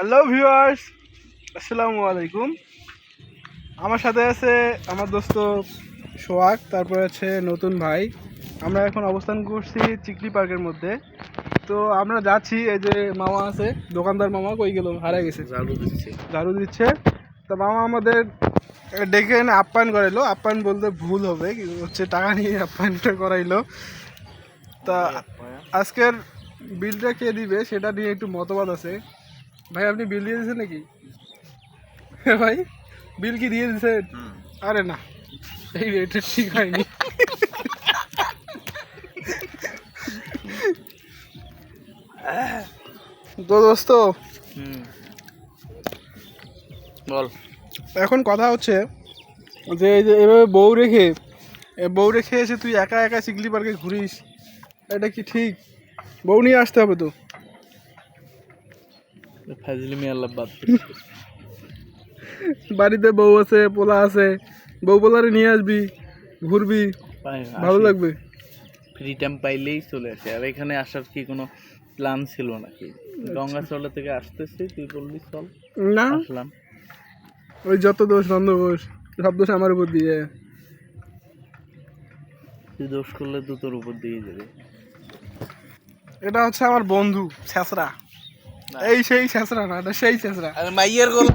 Hello viewers আসসালামু আলাইকুম আমার সাথে আছে আমার দোস্ত সোহাগ তারপরে আছে নতুন ভাই। আমরা এখন অবস্থান করছি চিকলি পার্কের মধ্যে। তো আমরা যাচ্ছি এই যে মামা আছে দোকানদার মামা কই গেল? হারাই গেছে। ঝাড়ু দিচ্ছে। ঝাড়ু দিচ্ছে। তো মামা আমাদের ডেকে এনে আপ্যায়ন করাইলো। আপ্যায়ন বলতে ভুল হবে হচ্ছে টাকা নিয়ে আপ্যায়নটা করাইলো। তা আজকের বিলটা কে দিবে সেটা নিয়ে একটু মতবাদ আছে। ভাই আপনি বিল দিয়ে দিয়েছেন নাকি? হ্যাঁ ভাই বিল কি দিয়ে দিয়েছেন? আরে না এই এটা ঠিক হয়নি। তো দোস্ত বল। এখন কথা হচ্ছে যে এই যে এভাবে বউ রেখে এ বউ রেখে এসে তুই একা একা সিগলি পার্কে ঘুরিস এটা কি ঠিক? বউ নিয়ে আসতে হবে তো। ফাজলিমি আল্লাহ বাদ বাড়িতে বউ আছে পোলা আছে বউ পোলারে নিয়ে আসবি ঘুরবি ভালো লাগবে। ফ্রি টাইম পাইলেই চলে আসে। আর এখানে আসার কি কোনো প্ল্যান ছিল নাকি? গঙ্গাচড়া থেকে আসতেছি তুই বললি চল না। আসলাম। ওই যত দোষ নন্দ ঘোষ সব দোষ আমার উপর দিয়ে। তুই দোষ করলে তোর উপর দিয়ে যাবে। এটা হচ্ছে আমার বন্ধু ছেঁচড়া। এই সেই ছেঁচড়া না সেই ছেঁচড়া মাইয়ের গলা।